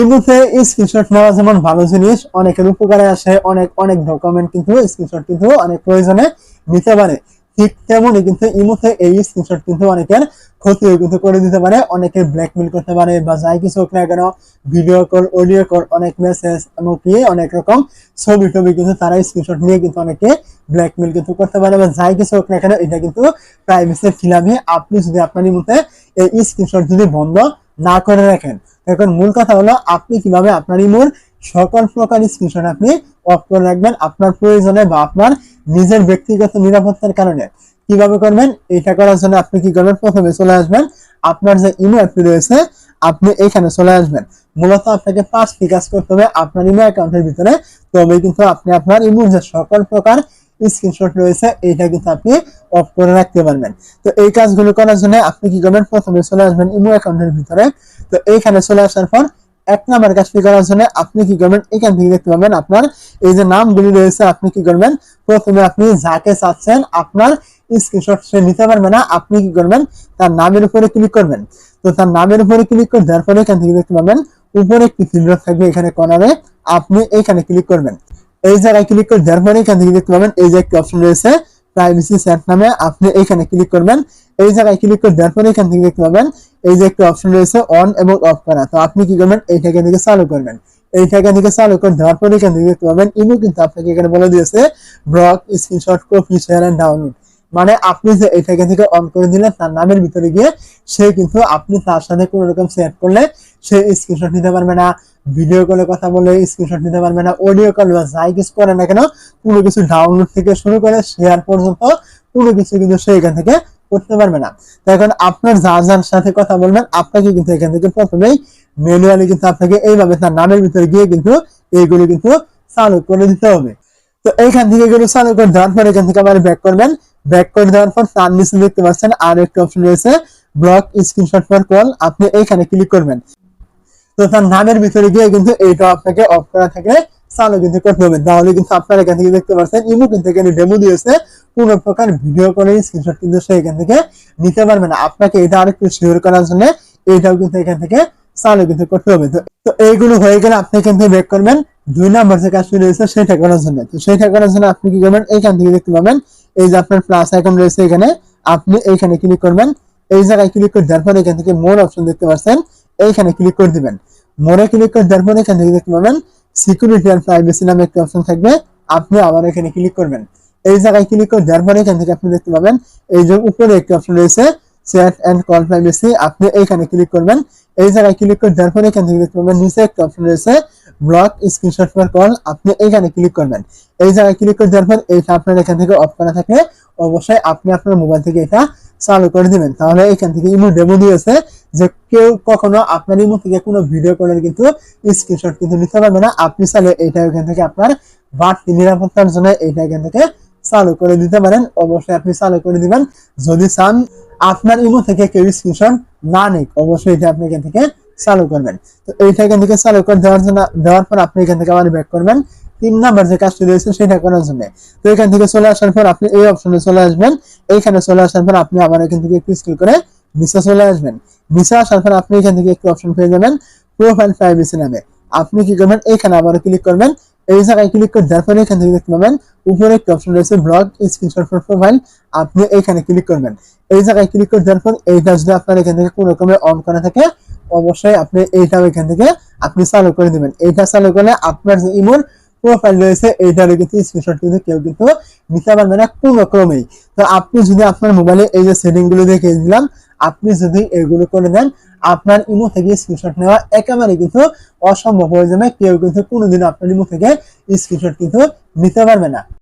ইমুতে স্ক্রিনশট নেওয়া যেমন ভালো জিনিস, অনেকের উপকারে আসে, অনেক অনেক ডকুমেন্ট কিন্তু স্ক্রিনশট কিন্তু অনেক প্রয়োজনে নিতে পারে। ঠিক তেমনই কিন্তু ইমুতে এই স্ক্রিনশট কিন্তু অনেকের ক্ষতি কিন্তু করে দিতে পারে, অনেকের ব্ল্যাকমেল করতে পারে বা যাই কিছু হোক না কেন ভিডিও কল অডিও কল অনেক মেসেজ এমনকি অনেক রকম ছবি টবি কিন্তু তারা স্ক্রিনশট নিয়ে কিন্তু অনেকে ব্ল্যাকমেল কিন্তু করতে পারে বা যাই কিছু হোক না কেন, এটা কিন্তু প্রাইভেসি খিলাফে আপনি যদি আপনার ইমুতে এই স্ক্রিনশট যদি বন্ধ না করে রাখেন এখন মূল কথা হলো, আপনি কীভাবে আপনার ইমোর সকল প্রকার স্ক্রিনশট আপনি অফ করে রাখবেন আপনার প্রয়োজনে বা আপনার নিজের ব্যক্তিগত নিরাপত্তার কারণে। কীভাবে করবেন? এটা করার জন্য আপনি কি করবেন? প্রথমে চলে আসবেন। আপনার যে ইমো অ্যাপটি রয়েছে, আপনি এখানে চলে আসবেন। মূলত আপনাকে পাঁচটি কাজ করতে হবে? আপনার ইমো অ্যাকাউন্টের ভিতরে। তবে কিন্তু আপনি আপনার ইমোর যে সকল প্রকার স্ক্রিনশট রয়েছে, এইটা কিন্তু আপনি অফ করে রাখতে পারবেন। তো এই কাজগুলো করার জন্য আপনি কি করবেন? প্রথমে চলে আসবেন ইমো অ্যাকাউন্টের ভিতরে। তো এইখানে চলে আসার পর এক নাম্বার কাজটি করার জন্য আপনি কি করবেন? এখান থেকে দেখতে পাবেন আপনার এই যে নামগুলি রয়েছে, আপনি কি করবেন? প্রথমে আপনি যাকে চাচ্ছেন আপনার স্ক্রিনশট সে নিতে পারবে না। আপনি কি করবেন? তার নামের উপরে ক্লিক করবেন। তো তার নামের উপরে ক্লিক করে দেওয়ার পরে এখান থেকে দেখতে পাবেন, উপরে একটি ফিল্টার থাকবে এখানে কর্নারে আপনি এখানে ক্লিক করবেন। এই জায়গায় ক্লিক করে দেওয়ার পরে এখান থেকে দেখতে পাবেন এই যে একটি অপশন রয়েছে প্রাইভেসি সেট নামে, আপনি এখানে ক্লিক করবেন। এই জায়গায় ক্লিক করে দেওয়ার পরে এখান থেকে দেখতে পাবেন এই যে একটা অপশন রয়েছে অন এবং অফ করা। তো আপনি কি করবেন? থেকে চালু করবেন। থেকে চালু করে দেওয়ার পরে এখান থেকে দেখতে পাবেন ইমো কিন্তু আপনাকে এখানে বলে দিয়েছে block screenshot copy share and download মানে আপনি যে এটাকে থেকে অন করে দিলেন, তার নামের ভিতরে গিয়ে সে কিন্তু আপনি তার সাথে কোনো রকম শেয়ার করলে সে স্ক্রিনশট নিতে পারবে না। ভিডিও কলে কথা বলে স্ক্রিনশট নিতে পারবে না অডিও কল বা যাই কিছু করে না কেন, কোনো কিছু ডাউনলোড থেকে শুরু করে শেয়ার পর্যন্ত কোনো কিছু কিন্তু সে এখান থেকে করতে পারবে না। তো এখন আপনার যার যার সাথে কথা বলবেন, আপনাকে কিন্তু এখান থেকে প্রথমেই ম্যানুয়ালি কিন্তু আপনাকে এইভাবে তার নামের ভিতরে গিয়ে কিন্তু এইগুলো কিন্তু চালু করে দিতে হবে। তো এইখান থেকে এগুলো চালু করে দেওয়ার পর এখান থেকে আবার ব্যাক করবেন। ব্যাক করে দেওয়ার পর তার নিচে দেখতে পাচ্ছেন আর একটা অপশন রয়েছে ব্লক স্ক্রিনশট ফর কল আপনি এইখানে ক্লিক করবেন। তো তার নামের ভিতরে গিয়ে কিন্তু এইটা আপনাকে অফ করা থাকে। চালু কিন্তু করতে হবে। তাহলে কিন্তু আপনারা এখান থেকে দেখতে পাচ্ছেন, ইমো কিন্তু এখানে ডেমো দিয়েছে। কোন প্রকার ভিডিও করে স্ক্রিনশট কিন্তু সে এখান থেকে নিতে পারবে না। আপনাকে এটা আরেকটু শিওর করার জন্য এইটাও কিন্তু এখান থেকে চালু কিন্তু করতে হবে। তো এইগুলো হয়ে গেলে আপনি এখান থেকে বেক করবেন। দুই নাম্বার যে কাজটি রয়েছে সেটা করার জন্য। তো সেটা করার জন্য আপনি কি করবেন? এইখান থেকে দেখতে পাবেন। এই যে আপনার প্লাস আইকন রয়েছে এখানে। আপনি এইখানে ক্লিক করবেন। এই জায়গায় ক্লিক করে দেওয়ার পর এখান থেকে মোর অপশন দেখতে পাচ্ছেন, এইখানে ক্লিক করে দিবেন। মোরে ক্লিক করে দেওয়ার পর এখান থেকে দেখতে পাবেন সিকিউরিটি অ্যান্ড প্রাইভেসি নামে একটা অপশন থাকবে, আপনি আবার এখানে ক্লিক করবেন। এই জায়গায় ক্লিক করে দেওয়ার পরে এখান থেকে আপনি দেখতে পাবেন, এই যে উপরে একটা অপশন রয়েছে চ্যাট এন্ড কল প্রাইভেসি আপনি এইখানে ক্লিক করবেন। এই জায়গায় ক্লিক করে দেওয়ার পরে এখান থেকে দেখতে পাবেন, নিচে একটা অপশন রয়েছে ব্লক স্ক্রিনশট ফর কল আপনি এইখানে ক্লিক করবেন। এই জায়গায় ক্লিক করে দেওয়ার পর এইটা আপনার এখান থেকে অফ করা থাকে। অবশ্যই আপনি আপনার মোবাইল থেকে এটা চালু করে দিবেন। তাহলে এখান থেকে ইমো ডেমো দিয়েছে যে কেউ কখনো আপনার ইমো থেকে কোনো ভিডিও কলের কিন্তু স্ক্রিনশট কিন্তু নিতে পারবে না। আপনি চাইলে এইটা এখান থেকে আপনার বাড়তি নিরাপত্তার জন্য এইটা এখান থেকে চালু করে দিতে পারেন। অবশ্যই আপনি চালু করে দিবেন। যদি চান আপনার ইমো থেকে কেউ স্ক্রিনশট না নিক, অবশ্যই এটা আপনি এখান থেকে চালু করবেন। তো এইটা এখান থেকে চালু করে দেওয়ার জন্য দেওয়ার পর আপনি এখান থেকে আবার ব্যাক করবেন। তিন নাম্বার যে কাজটি রয়েছে সেটা করার জন্য। তো এখান থেকে চলে আসার পর আপনি এই অপশনে চলে আসবেন। এইখানে চলে আসার পর আপনি আবার এখান থেকে একটু স্ক্রল করে নিচে চলে আসবেন। নিচে আসার পর আপনি এখান থেকে একটু অপশন পেয়ে যাবেন প্রোফাইল প্রাইভেসি নামে। আপনি কি করবেন? এইখানে আবার ক্লিক করবেন। এই জায়গায় ক্লিক করে দেওয়ার পরে এখান থেকে দেখতে পাবেন, উপরে একটা অপশন রয়েছে ব্লগ স্ক্রিনশট ফর প্রোফাইল আপনি এইখানে ক্লিক করবেন। এই জায়গায় ক্লিক করে দেওয়ার পর এইটা যদি আপনার এখান থেকে কোনো রকমের অন করা থাকে। অবশ্যই আপনি এইটাও এখান থেকে আপনি চালু করে দিবেন। এইটা চালু করলে আপনার যে ইমোর প্রোফাইল রয়েছে এইটারও কিন্তু স্ক্রিনশট কিন্তু কেউ কিন্তু নিতে পারবে না কোনো ক্রমেই তো আপনি যদি আপনার মোবাইলে এই যে সেটিংগুলো দেখে দিলাম, আপনি যদি এগুলো করে দেন, আপনার ইমো থেকে স্ক্রিনশট নেওয়া একেবারে কিন্তু অসম্ভব হয়ে যাবে। কেউ কিন্তু কোনোদিন আপনার ইমো থেকে স্ক্রিনশট কিন্তু নিতে পারবে না।